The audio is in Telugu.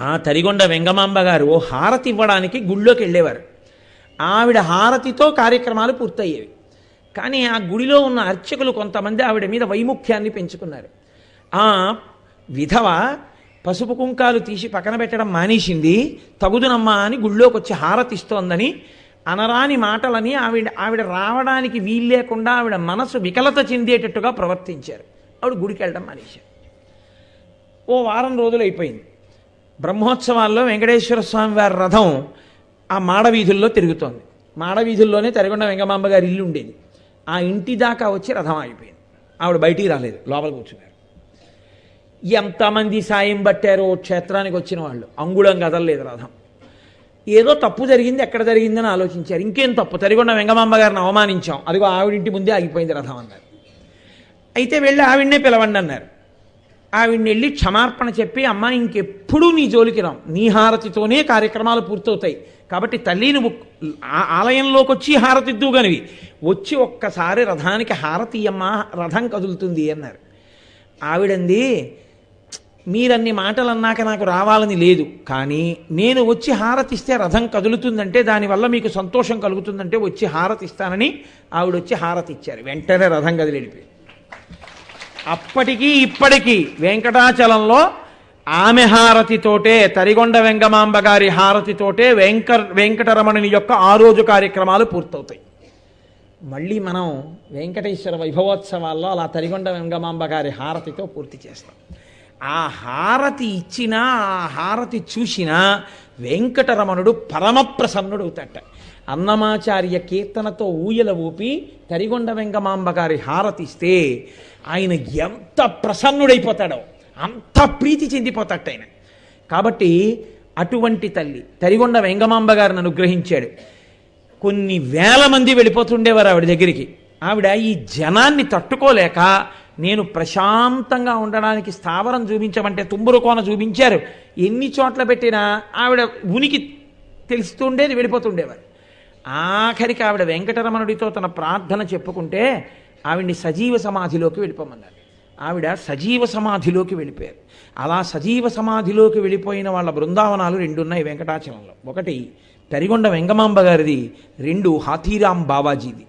ఆ తరిగొండ వెంగమాంబ గారు హారతి ఇవ్వడానికి గుళ్ళోకి వెళ్ళేవారు. ఆవిడ హారతితో కార్యక్రమాలు పూర్తయ్యేవి. కానీ ఆ గుడిలో ఉన్న అర్చకులు కొంతమంది ఆవిడ మీద వైముఖ్యాన్ని పెంచుకున్నారు. ఆ విధవ పసుపు కుంకాలు తీసి పక్కన పెట్టడం మానేసింది తగుదునమ్మా అని గుళ్ళోకి వచ్చి హారతిస్తోందని అనరాని మాటలని ఆవిడ ఆవిడ రావడానికి వీలు లేకుండా ఆవిడ మనసు వికలత చెందేటట్టుగా ప్రవర్తించారు. ఆవిడ గుడికి వెళ్ళడం మానేశారు. ఓ వారం రోజులు అయిపోయింది. బ్రహ్మోత్సవాల్లో వెంకటేశ్వర స్వామి వారి రథం ఆ మాడవీధుల్లో తిరుగుతోంది. మాడవీధుల్లోనే తరిగొండ వెంగమాంబ గారి ఇల్లు ఉండేది. ఆ ఇంటి దాకా వచ్చి రథం ఆగిపోయింది. ఆవిడ బయటికి రాలేదు. లోపల కూర్చున్నారు. ఎంతమంది సాయం పట్టారో క్షేత్రానికి వచ్చిన వాళ్ళు. అంగుళం కదలలేదు రథం. ఏదో తప్పు జరిగింది ఎక్కడ జరిగిందని ఆలోచించారు. ఇంకేం తప్పు? తరిగొండ వెంగమాంబ గారిని అవమానించాం. అదిగో ఆవిడింటి ముందే ఆగిపోయింది రథం అన్నారు. అయితే వెళ్ళి ఆవిడనే పిలవండి అన్నారు. ఆవిడ్ని వెళ్ళి క్షమార్పణ చెప్పి అమ్మ ఇంకెప్పుడూ నీ జోలికి రాం నీ హారతితోనే కార్యక్రమాలు పూర్తవుతాయి. కాబట్టి తల్లి నువ్వు ఆ- ఆలయంలోకి వచ్చి హారతి ఇద్దువుగానివి వచ్చి ఒక్కసారి రథానికి హారతి అమ్మ రథం కదులుతుంది అన్నారు. ఆవిడంది మీరన్ని మాటలు అన్నాక నాకు రావాలని లేదు. కానీ నేను వచ్చి హారతిస్తే రథం కదులుతుందంటే దానివల్ల మీకు సంతోషం కలుగుతుందంటే వచ్చి హారతిస్తానని ఆవిడ వచ్చి హారతి ఇచ్చారు వెంటనే రథం కదిలిడిపోయి అప్పటికీ ఇప్పటికీ వెంకటాచలంలో ఆమె హారతితోటే తరిగొండ వెంగమాంబ గారి హారతితోటే వెంక వెంకటరమణుని యొక్క ఆ రోజు కార్యక్రమాలు పూర్తవుతాయి. మళ్ళీ మనం వెంకటేశ్వర వైభవోత్సవాల్లో అలా తరిగొండ వెంగమాంబ గారి హారతితో పూర్తి చేస్తాం. ఆ హారతి ఇచ్చినా ఆ హారతి చూసినా వెంకటరమణుడు పరమప్రసన్నుడు అవుతాట అన్నమాచార్య కీర్తనతో ఊయల ఊపి తరిగొండ వెంగమాంబ గారి హారతిస్తే ఆయన ఎంత ప్రసన్నుడైపోతాడో అంత ప్రీతి చెందిపోతాట ఆయన. కాబట్టి అటువంటి తల్లి తరిగొండ వెంగమాంబ గారిని అనుగ్రహించాడు. కొన్ని వేల మంది వెళ్ళిపోతుండేవారు ఆవిడ దగ్గరికి. ఆవిడ ఈ జనాన్ని తట్టుకోలేక నేను ప్రశాంతంగా ఉండడానికి స్థావరం చూపించమంటే తుమ్మురు కోన చూపించారు. ఎన్ని చోట్ల పెట్టినా ఆవిడ ఉనికి తెలుస్తుండేది వెళ్ళిపోతుండేవారు. ఆఖరికి ఆవిడ వెంకటరమణుడితో తన ప్రార్థన చెప్పుకుంటే ఆవిడ్ని సజీవ సమాధిలోకి వెళ్ళిపోమన్నారు. ఆవిడ సజీవ సమాధిలోకి వెళ్ళిపోయారు. అలా సజీవ సమాధిలోకి వెళ్ళిపోయిన వాళ్ళ బృందావనాలు రెండు ఉన్నాయి వెంకటాచలంలో. ఒకటి తరిగొండ వెంగమాంబ గారిది రెండు హాతీరాం బావాజీది.